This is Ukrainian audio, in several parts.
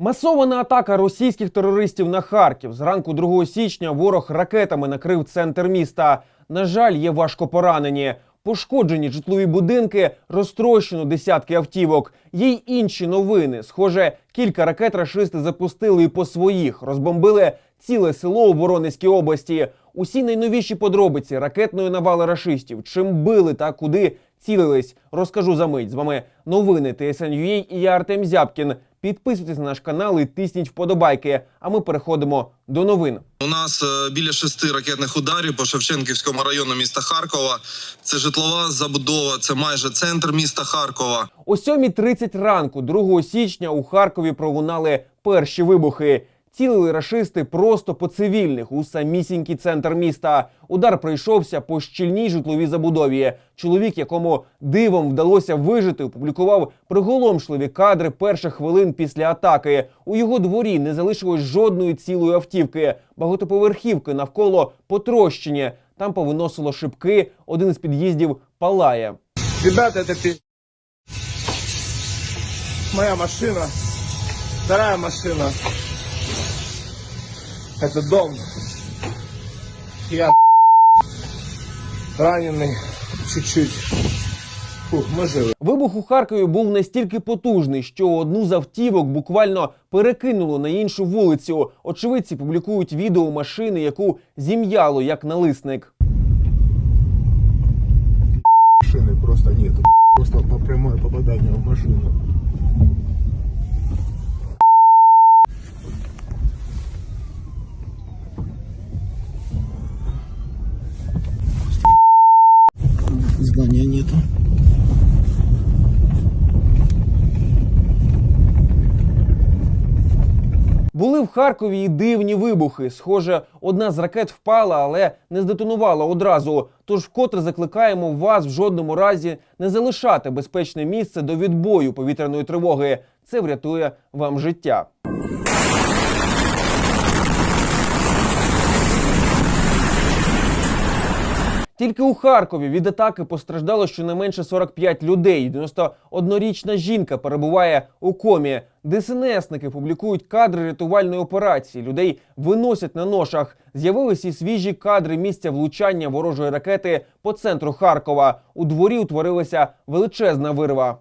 Масована атака російських терористів на Харків. Зранку 2 січня ворог ракетами накрив центр міста. На жаль, є важко поранені. Пошкоджені житлові будинки, розтрощено десятки автівок. Є й інші новини. Схоже, кілька ракет рашисти запустили і по своїх. Розбомбили ціле село у Воронезькій області. Усі найновіші подробиці ракетної навали рашистів. Чим били та куди цілились, розкажу за мить. З вами новини TSN.ua і я Артем Зябкін. Підписуйтесь на наш канал і тисніть вподобайки. А ми переходимо до новин. У нас е, біля шести ракетних ударів по Шевченківському району міста Харкова. Це житлова забудова, це майже центр міста Харкова. О 7.30 ранку, 2 січня, у Харкові пролунали перші вибухи. Цілили рашисти просто по цивільних у самісінький центр міста. Удар прийшовся по щільній житловій забудові. Чоловік, якому дивом вдалося вижити, опублікував приголомшливі кадри перших хвилин після атаки. У його дворі не залишилось жодної цілої автівки. Багатоповерхівки навколо потрощені. Там повиносило шибки. Один із під'їздів палає. Ребята, это пи... Моя машина. Вторая машина. Это дом. Я раненый чуть-чуть. Фух, мы живы. Вибух у Харкові був настільки потужний, що одну з автівок буквально перекинуло на іншу вулицю. Очевидці публікують відео машини, яку зім'яло як налисник. Машины просто нету. Просто по прямое попадание в машину. Були в Харкові і дивні вибухи. Схоже, одна з ракет впала, але не здетонувала одразу. Тож вкотре закликаємо вас в жодному разі не залишати безпечне місце до відбою повітряної тривоги. Це врятує вам життя. Тільки у Харкові від атаки постраждало щонайменше 45 людей. 91-річна жінка перебуває у комі. ДСНСники публікують кадри рятувальної операції. Людей виносять на ношах. З'явилися і свіжі кадри місця влучання ворожої ракети по центру Харкова. У дворі утворилася величезна вирва.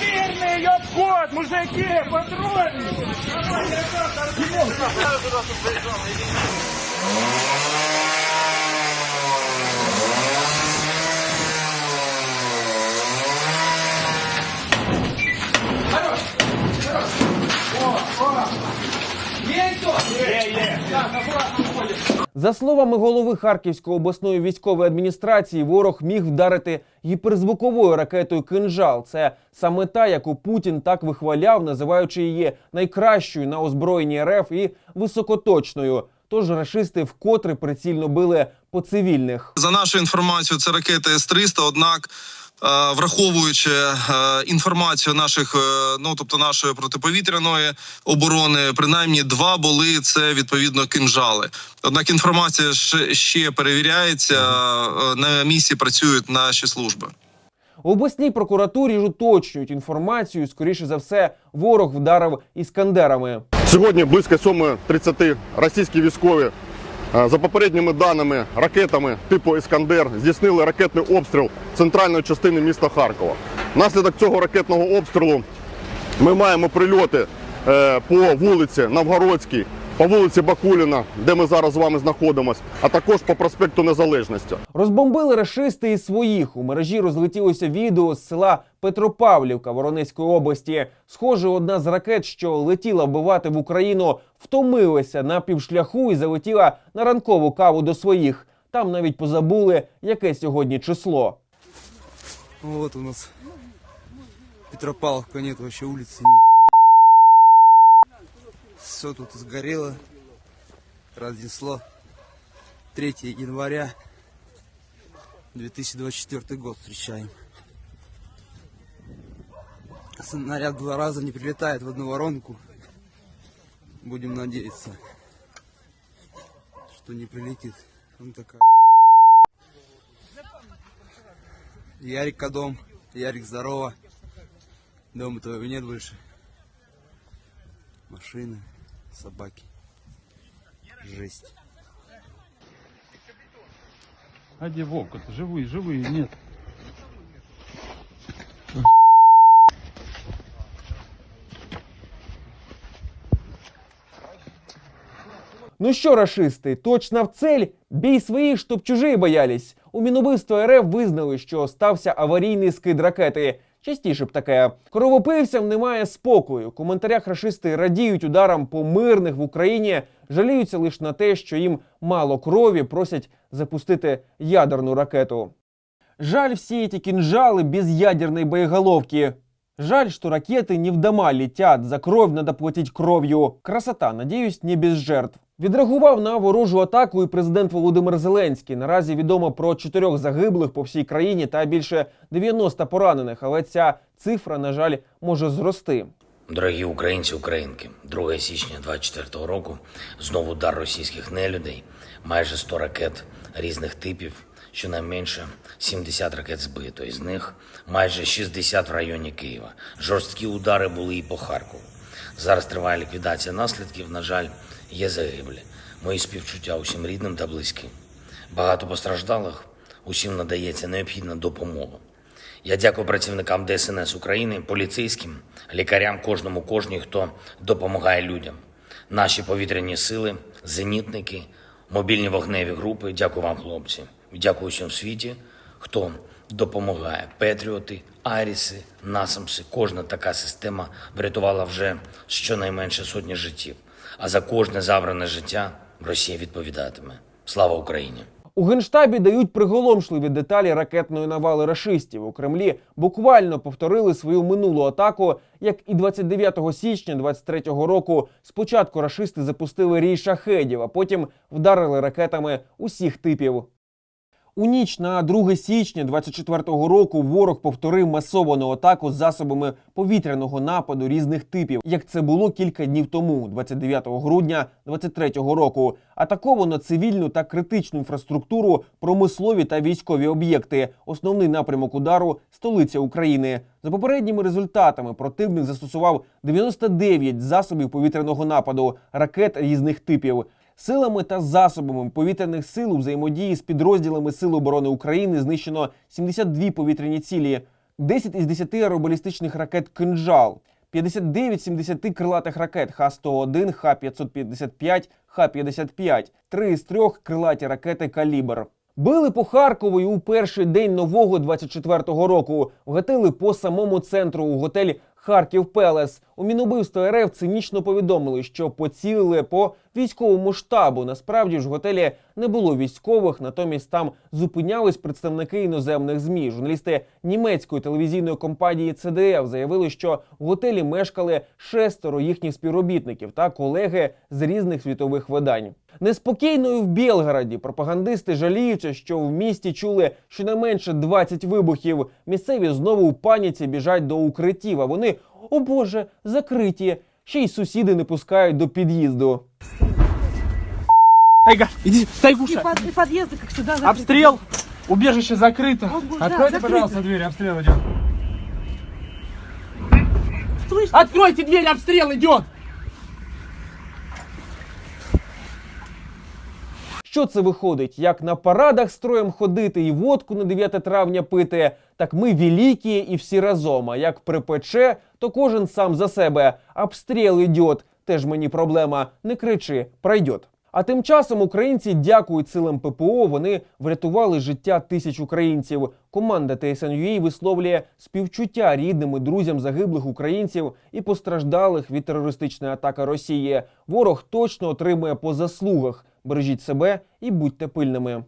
Мирный обход, мужики, патроны! За словами голови Харківської обласної військової адміністрації, ворог міг вдарити гіперзвуковою ракетою кинжал. Це саме та, яку Путін так вихваляв, називаючи її найкращою на озброєнні РФ і високоточною. Тож рашисти вкотре прицільно били по цивільних. За нашою інформацією, це ракети С-300, однак. Е, Враховуючи е, інформацію наших, е, ну тобто нашої протиповітряної оборони, принаймні два були це відповідно кинжали. Однак інформація ще, ще перевіряється. На місці працюють наші служби. У обласній прокуратурі ж уточнюють інформацію. Скоріше за все, ворог вдарив іскандерами. Сьогодні близько 7.30 російські військові за попередніми даними ракетами типу Іскандер здійснили ракетний обстріл центральної частини міста Харкова. Внаслідок цього ракетного обстрілу ми маємо прильоти е, по вулиці Новгородській, по вулиці Бакуліна, де ми зараз з вами знаходимося, а також по проспекту Незалежності. Розбомбили рашисти і своїх. У мережі розлетілося відео з села Петропавлівка Воронезької області. Схоже, одна з ракет, що летіла вбивати в Україну, втомилася на півшляху і залетіла на ранкову каву до своїх. Там навіть позабули, яке сьогодні число. Вот у нас Петропавловка, нет вообще улицы. Все тут сгорело, разнесло. 3 января 2024 год встречаем. Снаряд два раза не прилетает в одну воронку. Будем надеяться, что не прилетит. Он такая. Ярик Кадом. Ярик, здорово. Дома твоего нет больше. Машины, собаки. Жесть. А где Вовка-то? Живые, живые, нет. Ну що, рашисти, точно в цель? Бій своїх, щоб чужі боялись. У Мінубивства РФ визнали, що стався аварійний скид ракети. Частіше б таке. Кровопивцям немає спокою. У коментарях рашисти радіють ударам по мирних в Україні, жаліються лише на те, що їм мало крові, просять запустити ядерну ракету. Жаль всі ті кінжали без ядерної боеголовки. Жаль, что ракеты не в дома летят, за кровь надо платить кров'ю. Красота, надіюсь, не без жертв. Відреагував на ворожу атаку і президент Володимир Зеленський. Наразі відомо про чотирьох загиблих по всій країні та більше 90 поранених, але ця цифра, на жаль, може зрости. Дорогі українці, українки, 2 січня 24 року знову удар російських нелюдей, майже 100 ракет різних типів, щонайменше 70 ракет збито, із них майже 60 в районі Києва. Жорсткі удари були і по Харкову. Зараз триває ліквідація наслідків. На жаль, є загиблі. Мої співчуття усім рідним та близьким. Багато постраждалих, усім надається необхідна допомога. Я дякую працівникам ДСНС України, поліцейським, лікарям, кожному, кожній, хто допомагає людям. Наші повітряні сили, зенітники, мобільні вогневі групи. Дякую вам, хлопці. Дякую всім світі, хто допомагає. Петріоти, Аріси, Насамси. Кожна така система врятувала вже щонайменше сотні життів. А за кожне забране життя Росія відповідатиме. Слава Україні! У генштабі дають приголомшливі деталі ракетної навали рашистів. У Кремлі буквально повторили свою минулу атаку, як і 29 січня 23-го року. Спочатку рашисти запустили рій шахедів, а потім вдарили ракетами усіх типів. У ніч на 2 січня 24-го року ворог повторив масовану атаку з засобами повітряного нападу різних типів, як це було кілька днів тому, 29 грудня 23-го року. Атаковано цивільну та критичну інфраструктуру, промислові та військові об'єкти. Основний напрямок удару столиця України. За попередніми результатами противник застосував 99 засобів повітряного нападу, ракет різних типів. Силами та засобами повітряних сил у взаємодії з підрозділами Сил оборони України знищено 72 повітряні цілі, 10 із 10 аеробалістичних ракет «Кинжал», 59 з 70 крилатих ракет Х-101, Х-555, Х-55, 3 з 3 крилаті ракети «Калібр». Били по Харкову і у перший день нового 24-го року. Вгатили по самому центру у готель Харків Пелес. У Мінубивство РФ цинічно повідомили, що поцілили по військовому штабу. Насправді ж в готелі не було військових, натомість там зупинялись представники іноземних змі. Журналісти німецької телевізійної компанії CDF заявили, що в готелі мешкали шестеро їхніх співробітників та колеги з різних світових видань. Неспокійною в Білгороді пропагандисти жаліються, що в місті чули щонайменше 20 вибухів. Місцеві знову у паніці біжать до укриттів. А вони, о Боже, закриті Ще й сусіди не пускають до під'їзду. Тайга, иди, Тайгуша. И, под- и подъезды как сюда закрыты. Обстрел. Убежище закрыто. О, боже, да, Откройте, закрыто. пожалуйста, дверь, обстрел идет. Слышь, Откройте дверь, обстрел идет. Що це виходить? Як на парадах строєм ходити і водку на 9 травня пити, так ми великі і всі разом. А як припече, то кожен сам за себе. Обстріл ідіот. Теж мені проблема. Не кричи, пройдет. А тим часом українці дякують силам ППО. Вони врятували життя тисяч українців. Команда ТСНЮА висловлює співчуття рідним і друзям загиблих українців і постраждалих від терористичної атаки Росії. Ворог точно отримує по заслугах. Бережіть себе і будьте пильними.